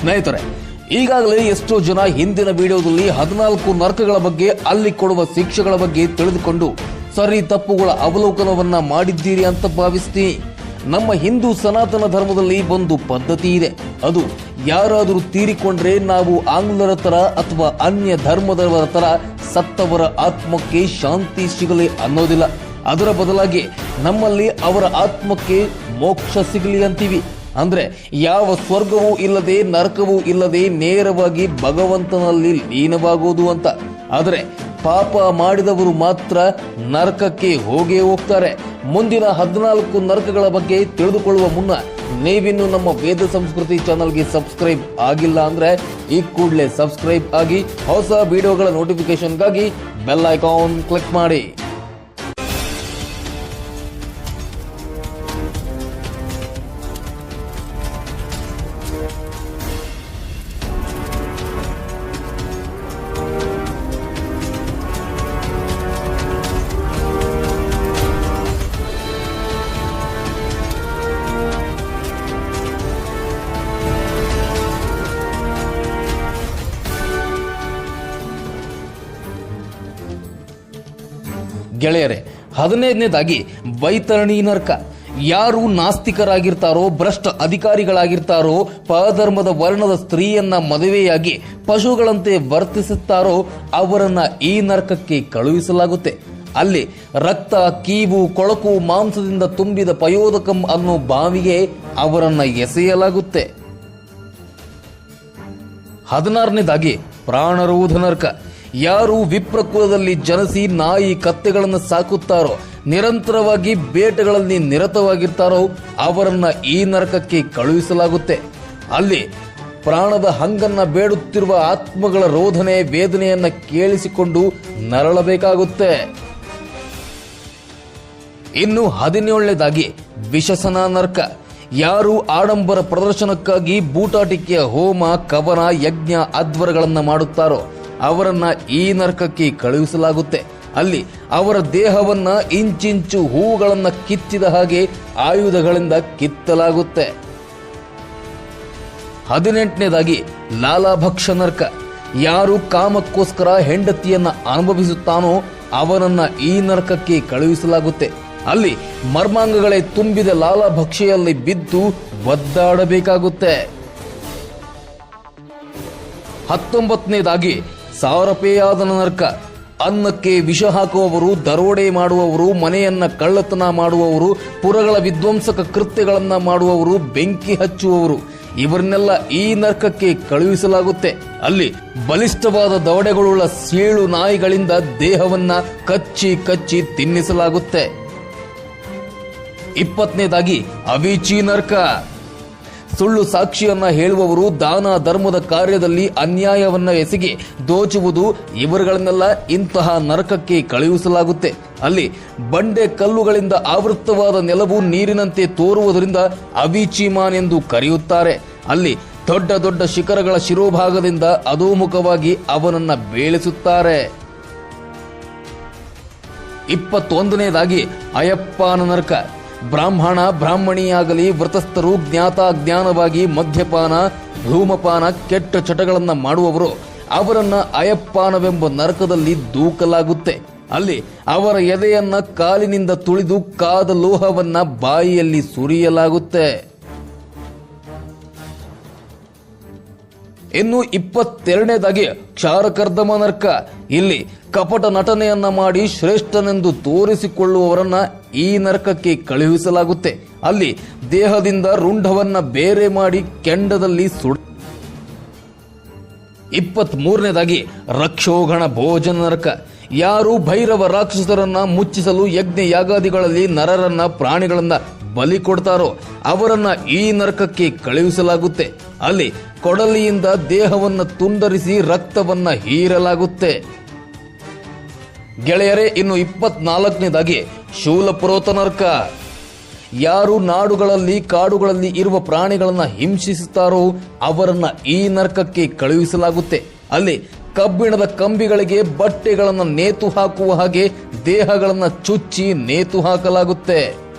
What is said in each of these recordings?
ಸ್ನೇಹಿತರೆ, ಈಗಾಗಲೇ ಎಷ್ಟೋ ಜನ ಹಿಂದಿನ ವಿಡಿಯೋದಲ್ಲಿ ಹದಿನಾಲ್ಕು ನರಕಗಳ ಬಗ್ಗೆ ಅಲ್ಲಿ ಕೊಡುವ ಶಿಕ್ಷೆಗಳ ಬಗ್ಗೆ ತಿಳಿದುಕೊಂಡು ಸರಿ ತಪ್ಪುಗಳ ಅವಲೋಕನವನ್ನ ಮಾಡಿದ್ದೀರಿ ಅಂತ ಭಾವಿಸ್ತೀನಿ. ನಮ್ಮ ಹಿಂದೂ ಸನಾತನ ಧರ್ಮದಲ್ಲಿ ಒಂದು ಪದ್ಧತಿ ಇದೆ. ಅದು ಯಾರಾದರೂ ತೀರಿಕೊಂಡ್ರೆ ನಾವು ಆಂಗ್ಲರ ತರ ಅಥವಾ ಅನ್ಯ ಧರ್ಮದವರ ತರ ಸತ್ತವರ ಆತ್ಮಕ್ಕೆ ಶಾಂತಿ ಸಿಗಲಿ ಅನ್ನೋದಿಲ್ಲ. ಅದರ ಬದಲಾಗಿ ನಮ್ಮಲ್ಲಿ ಅವರ ಆತ್ಮಕ್ಕೆ ಮೋಕ್ಷ ಸಿಗಲಿ ಅಂತೀವಿ. ಅಂದ್ರೆ ಯಾವ ಸ್ವರ್ಗವೂ ಇಲ್ಲದೆ, ನರಕವೂ ಇಲ್ಲದೆ ನೇರವಾಗಿ ಭಗವಂತನಲ್ಲಿ ಲೀನವಾಗುವುದು ಅಂತ. ಆದರೆ ಪಾಪ ಮಾಡಿದವರು ಮಾತ್ರ ನರಕಕ್ಕೆ ಹೋಗೇ ಹೋಗ್ತಾರೆ. ಮುಂದಿನ ಹದಿನಾಲ್ಕು ನರಕಗಳ ಬಗ್ಗೆ ತಿಳಿದುಕೊಳ್ಳುವ ಮುನ್ನ ನೀವಿನ್ನು ನಮ್ಮ ವೇದ ಸಂಸ್ಕೃತಿ ಚಾನಲ್ಗೆ ಸಬ್ಸ್ಕ್ರೈಬ್ ಆಗಿಲ್ಲ ಅಂದ್ರೆ ಈ ಕೂಡಲೇ ಸಬ್ಸ್ಕ್ರೈಬ್ ಆಗಿ ಹೊಸ ವಿಡಿಯೋಗಳ ನೋಟಿಫಿಕೇಶನ್ಗಾಗಿ ಬೆಲ್ ಐಕಾನ್ ಕ್ಲಿಕ್ ಮಾಡಿ. ಗೆಳೆಯರೆ, ಹದಿನೈದನೇದಾಗಿ ವೈತರಣಿ ನರ್ಕ. ಯಾರು ನಾಸ್ತಿಕರಾಗಿರ್ತಾರೋ, ಭ್ರಷ್ಟ ಅಧಿಕಾರಿಗಳಾಗಿರ್ತಾರೋ ಪಧರ್ಮದ ವರ್ಣದ ಸ್ತ್ರೀಯನ್ನ ಮದುವೆಯಾಗಿ ಪಶುಗಳಂತೆ ವರ್ತಿಸುತ್ತಾರೋ, ಅವರನ್ನ ಈ ನರಕಕ್ಕೆ ಕಳುಹಿಸಲಾಗುತ್ತೆ. ಅಲ್ಲಿ ರಕ್ತ, ಕೀವು, ಕೊಳಕು, ಮಾಂಸದಿಂದ ತುಂಬಿದ ಪಯೋದಕಂ ಅನ್ನೋ ಬಾವಿಗೆ ಅವರನ್ನ ಎಸೆಯಲಾಗುತ್ತೆ. ಹದಿನಾರನೇದಾಗಿ ಪ್ರಾಣರೋಧ ನರಕ. ಯಾರು ವಿಪ್ರಕುಲದಲ್ಲಿ ಜನಸಿ ನಾಯಿ ಕತ್ತೆಗಳನ್ನು ಸಾಕುತ್ತಾರೋ, ನಿರಂತರವಾಗಿ ಬೇಟೆಗಳಲ್ಲಿ ನಿರತವಾಗಿರ್ತಾರೋ, ಅವರನ್ನ ಈ ನರಕಕ್ಕೆ ಕಳುಹಿಸಲಾಗುತ್ತೆ. ಅಲ್ಲಿ ಪ್ರಾಣದ ಹಂಗನ್ನ ಬೇಡುತ್ತಿರುವ ಆತ್ಮಗಳ ರೋಧನೆ, ವೇದನೆಯನ್ನ ಕೇಳಿಸಿಕೊಂಡು ನರಳಬೇಕಾಗುತ್ತೆ. ಇನ್ನು ಹದಿನೇಳನೇದಾಗಿ ವಿಷಸನ ನರ್ಕ. ಯಾರು ಆಡಂಬರ ಪ್ರದರ್ಶನಕ್ಕಾಗಿ ಬೂಟಾಟಿಕೆಯ ಹೋಮ, ಕವನ, ಯಜ್ಞ, ಅಧ್ವರಗಳನ್ನು ಮಾಡುತ್ತಾರೋ ಅವರನ್ನ ಈ ನರಕಕ್ಕೆ ಕಳುಹಿಸಲಾಗುತ್ತೆ. ಅಲ್ಲಿ ಅವರ ದೇಹವನ್ನ ಇಂಚಿಂಚು ಹೂಗಳನ್ನ ಕಿತ್ತಿದ ಹಾಗೆ ಆಯುಧಗಳಿಂದ ಕಿತ್ತಲಾಗುತ್ತೆ. ಹದಿನೆಂಟನೇದಾಗಿ ಲಾಲಾಭಕ್ಷ ನರ್ಕ. ಯಾರು ಕಾಮಕ್ಕೋಸ್ಕರ ಹೆಂಡತಿಯನ್ನ ಅನುಭವಿಸುತ್ತಾನೋ ಅವನನ್ನ ಈ ನರಕಕ್ಕೆ ಕಳುಹಿಸಲಾಗುತ್ತೆ. ಅಲ್ಲಿ ಮರ್ಮಾಂಗಗಳೇ ತುಂಬಿದ ಲಾಲಾಭಕ್ಷೆಯಲ್ಲಿ ಬಿದ್ದು ಒದ್ದಾಡಬೇಕಾಗುತ್ತೆ. ಹತ್ತೊಂಬತ್ತನೇದಾಗಿ ಸಾರಪೇಯಾದ ನರಕ. ಅನ್ನಕ್ಕೆ ವಿಷ ಹಾಕುವವರು, ದರೋಡೆ ಮಾಡುವವರು, ಮನೆಯನ್ನ ಕಳ್ಳತನ ಮಾಡುವವರು, ಪುರಗಳ ವಿಧ್ವಂಸಕ ಕೃತ್ಯಗಳನ್ನ ಮಾಡುವವರು, ಬೆಂಕಿ ಹಚ್ಚುವವರು. ಇವರನ್ನೆಲ್ಲ ಈ ನರಕಕ್ಕೆ ಕಳುಹಿಸಲಾಗುತ್ತೆ. ಅಲ್ಲಿ ಬಲಿಷ್ಠವಾದ ದವಡೆಗಳುಳ್ಳ ಸೀಳು ನಾಯಿಗಳಿಂದ ದೇಹವನ್ನ ಕಚ್ಚಿ ಕಚ್ಚಿ ತಿನ್ನಿಸಲಾಗುತ್ತೆ. ಇಪ್ಪತ್ತನೇದಾಗಿ, ಅವೀಚಿ ನರ್ಕ. ಸುಳ್ಳು ಸಾಕ್ಷಿಯನ್ನ ಹೇಳುವವರು ದಾನ ಧರ್ಮದ ಕಾರ್ಯದಲ್ಲಿ ಅನ್ಯಾಯವನ್ನ ಎಸಗಿ ದೋಚುವುದು ಇವರುಗಳನ್ನೆಲ್ಲ ಇಂತಹ ನರಕಕ್ಕೆ ಕಳುಹಿಸಲಾಗುತ್ತೆ. ಅಲ್ಲಿ ಬಂಡೆ ಕಲ್ಲುಗಳಿಂದ ಆವೃತ್ತವಾದ ನೆಲವು ನೀರಿನಂತೆ ತೋರುವುದರಿಂದ ಅವೀಚಿಮಾನ್ ಎಂದು ಕರೆಯುತ್ತಾರೆ. ಅಲ್ಲಿ ದೊಡ್ಡ ದೊಡ್ಡ ಶಿಖರಗಳ ಶಿರೋಭಾಗದಿಂದ ಅಧೋಮುಖವಾಗಿ ಅವನನ್ನ ಬೇಳಿಸುತ್ತಾರೆ ಇಪ್ಪತ್ತೊಂದನೇದಾಗಿ ಅಯ್ಯಪ್ಪನ ನರಕ. ಬ್ರಾಹ್ಮಣ, ಬ್ರಾಹ್ಮಣಿಯಾಗಲಿ ವ್ರತಸ್ಥರು ಜ್ಞಾತಾಜ್ಞಾನವಾಗಿ ಮದ್ಯಪಾನ, ಧೂಮಪಾನ, ಕೆಟ್ಟ ಚಟಗಳನ್ನು ಮಾಡುವವರು, ಅವರನ್ನ ಅಯಪ್ಪಾನವೆಂಬ ನರಕದಲ್ಲಿ ದೂಕಲಾಗುತ್ತೆ. ಅಲ್ಲಿ ಅವರ ಎದೆಯನ್ನ ಕಾಲಿನಿಂದ ತುಳಿದು ಕಾದ ಲೋಹವನ್ನ ಬಾಯಿಯಲ್ಲಿ ಸುರಿಯಲಾಗುತ್ತೆ. ಇನ್ನು ಇಪ್ಪತ್ತೆರಡನೇದಾಗಿ ಕ್ಷಾರಕರ್ಧಮ ನರ್ಕ. ಇಲ್ಲಿ ಕಪಟ ನಟನೆಯನ್ನ ಮಾಡಿ ಶ್ರೇಷ್ಠನೆಂದು ತೋರಿಸಿಕೊಳ್ಳುವವರನ್ನ ಈ ನರಕಕ್ಕೆ ಕಳುಹಿಸಲಾಗುತ್ತೆ. ಅಲ್ಲಿ ದೇಹದಿಂದ ರುಂಡವನ್ನ ಬೇರೆ ಮಾಡಿ ಕೆಂಡದಲ್ಲಿ ಸುಡ ಇಪ್ಪತ್ತ್ ಮೂರನೇದಾಗಿ ರಕ್ಷೋಗಣ ಭೋಜನ ನರಕ. ಯಾರು ಭೈರವ ರಾಕ್ಷಸರನ್ನ ಮುಚ್ಚಿಸಲು ಯಜ್ಞ ಯಾಗಾದಿಗಳಲ್ಲಿ ನರರನ್ನ ಪ್ರಾಣಿಗಳನ್ನ ಬಲಿ ಕೊಡ್ತಾರೋ ಅವರನ್ನ ಈ ನರಕಕ್ಕೆ ಕಳುಹಿಸಲಾಗುತ್ತೆ. ಅಲ್ಲಿ ಕೊಡಲಿಯಿಂದ ದೇಹವನ್ನು ತುಂಡರಿಸಿ ರಕ್ತವನ್ನ ಹೀರಲಾಗುತ್ತೆ. ಗೆಳೆಯರೇ, ಇನ್ನು ಇಪ್ಪತ್ನಾಲ್ಕನೇದಾಗಿ ಶೂಲಪುರೋತ ನರಕ. ಯಾರು ನಾಡುಗಳಲ್ಲಿ, ಕಾಡುಗಳಲ್ಲಿ ಇರುವ ಪ್ರಾಣಿಗಳನ್ನು ಹಿಂಸಿಸುತ್ತಾರೋ ಅವರನ್ನ ಈ ನರಕಕ್ಕೆ ಕಳುಹಿಸಲಾಗುತ್ತೆ. ಅಲ್ಲಿ ಕಬ್ಬಿಣದ ಕಂಬಿಗಳಿಗೆ ಬಟ್ಟೆಗಳನ್ನು ನೇತು ಹಾಕುವ ಹಾಗೆ ದೇಹಗಳನ್ನು ಚುಚ್ಚಿ ನೇತು ಹಾಕಲಾಗುತ್ತೆ.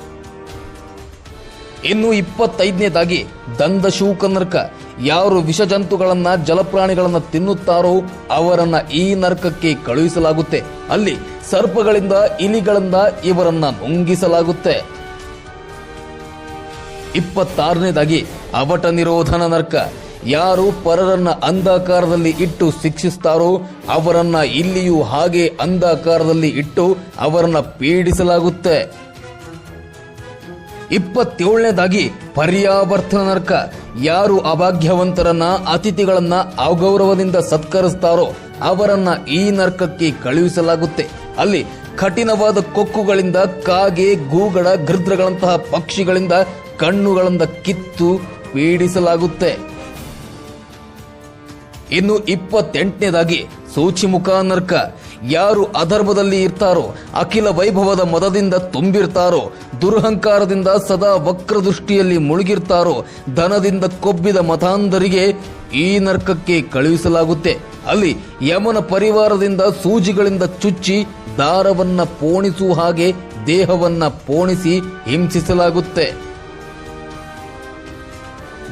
ಇನ್ನು ಇಪ್ಪತ್ತೈದನೇದಾಗಿ ದಂದಶೂಕ ನರ್ಕ. ಯಾರು ವಿಷಜಂತುಗಳನ್ನ, ಜಲಪ್ರಾಣಿಗಳನ್ನ ತಿನ್ನುತ್ತಾರೋ ಅವರನ್ನ ಈ ನರ್ಕಕ್ಕೆ ಕಳುಹಿಸಲಾಗುತ್ತೆ. ಅಲ್ಲಿ ಸರ್ಪಗಳಿಂದ, ಇಲಿಗಳಿಂದ ಇವರನ್ನ ನುಂಗಿಸಲಾಗುತ್ತೆ. ಇಪ್ಪತ್ತಾರನೇದಾಗಿ ಅವಟ ನಿರೋಧನ ನರ್ಕ. ಯಾರು ಪರರನ್ನ ಅಂಧಕಾರದಲ್ಲಿ ಇಟ್ಟು ಶಿಕ್ಷಿಸ್ತಾರೋ ಅವರನ್ನ ಇಲ್ಲಿಯೂ ಹಾಗೆ ಅಂಧಕಾರದಲ್ಲಿ ಇಟ್ಟು ಅವರನ್ನ ಪೀಡಿಸಲಾಗುತ್ತೆ. ಇಪ್ಪತ್ತೇಳನೇದಾಗಿ ಪರ್ಯಾವರ್ತನ ನರ್ಕ. ಯಾರು ಅಭಾಗ್ಯವಂತರನ್ನ, ಅತಿಥಿಗಳನ್ನ ಅಗೌರವದಿಂದ ಸತ್ಕರಿಸ್ತಾರೋ ಅವರನ್ನ ಈ ನರ್ಕಕ್ಕೆ ಕಳುಹಿಸಲಾಗುತ್ತೆ. ಅಲ್ಲಿ ಕಠಿಣವಾದ ಕೊಕ್ಕುಗಳಿಂದ ಕಾಗೆ, ಗೂಗಡ ಗೃದ್ರಗಳಂತಹ ಪಕ್ಷಿಗಳಿಂದ ಕಣ್ಣುಗಳಿಂದ ಕಿತ್ತು ಪೀಡಿಸಲಾಗುತ್ತೆ. ಇನ್ನು ಇಪ್ಪತ್ತೆಂಟನೇದಾಗಿ ಸೂಚಿಮುಖ ನರ್ಕ. ಯಾರು ಅಧರ್ಮದಲ್ಲಿ ಇರ್ತಾರೋ, ಅಖಿಲ ವೈಭವದ ಮದದಿಂದ ತುಂಬಿರ್ತಾರೋ, ದುರಹಂಕಾರದಿಂದ ಸದಾ ವಕ್ರದೃಷ್ಟಿಯಲ್ಲಿ ಮುಳುಗಿರ್ತಾರೋ, ಧನದಿಂದ ಕೊಬ್ಬಿದ ಮತಾಂಧರಿಗೆ ಈ ನರ್ಕಕ್ಕೆ ಕಳುಹಿಸಲಾಗುತ್ತೆ. ಅಲ್ಲಿ ಯಮನ ಪರಿವಾರದಿಂದ ಸೂಜಿಗಳಿಂದ ಚುಚ್ಚಿ ದಾರವನ್ನ ಪೋಣಿಸುವ ಹಾಗೆ ದೇಹವನ್ನ ಪೋಣಿಸಿ ಹಿಂಸಿಸಲಾಗುತ್ತೆ.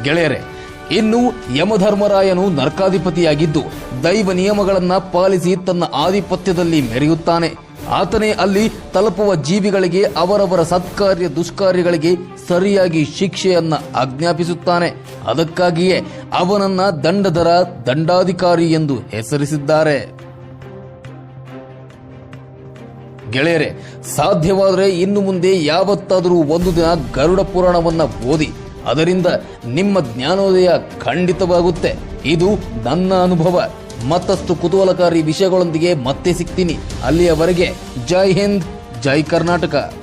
ಗೆಳೆಯರೆ ಇನ್ನು ಯಮಧರ್ಮರಾಯನು ನರ್ಕಾಧಿಪತಿಯಾಗಿದ್ದು ದೈವ ನಿಯಮಗಳನ್ನ ಪಾಲಿಸಿ ತನ್ನ ಆಧಿಪತ್ಯದಲ್ಲಿ ಮೆರೆಯುತ್ತಾನೆ. ಆತನೇ ಅಲ್ಲಿ ತಲುಪುವ ಜೀವಿಗಳಿಗೆ ಅವರವರ ಸತ್ಕಾರ್ಯ ದುಷ್ಕಾರ್ಯಗಳಿಗೆ ಸರಿಯಾಗಿ ಶಿಕ್ಷೆಯನ್ನ ಆಜ್ಞಾಪಿಸುತ್ತಾನೆ. ಅದಕ್ಕಾಗಿಯೇ ಅವನನ್ನ ದಂಡಧರ, ದಂಡಾಧಿಕಾರಿ ಎಂದು ಹೆಸರಿಸಿದ್ದಾರೆ. ಗೆಳೆಯರೆ, ಸಾಧ್ಯವಾದರೆ ಇನ್ನು ಮುಂದೆ ಯಾವತ್ತಾದರೂ ಒಂದು ದಿನ ಗರುಡ ಪುರಾಣವನ್ನ ಓದಿ ಅದರಿಂದ ನಿಮ್ಮ ಜ್ಞಾನೋದಯ ಖಂಡಿತವಾಗುತ್ತೆ. ಇದು ನನ್ನ ಅನುಭವ. ಮತ್ತಷ್ಟು ಕುತೂಹಲಕಾರಿ ವಿಷಯಗಳೊಂದಿಗೆ ಮತ್ತೆ ಸಿಗ್ತೀನಿ. ಅಲ್ಲಿಯವರೆಗೆ ಜೈ ಹಿಂದ್, ಜೈ ಕರ್ನಾಟಕ.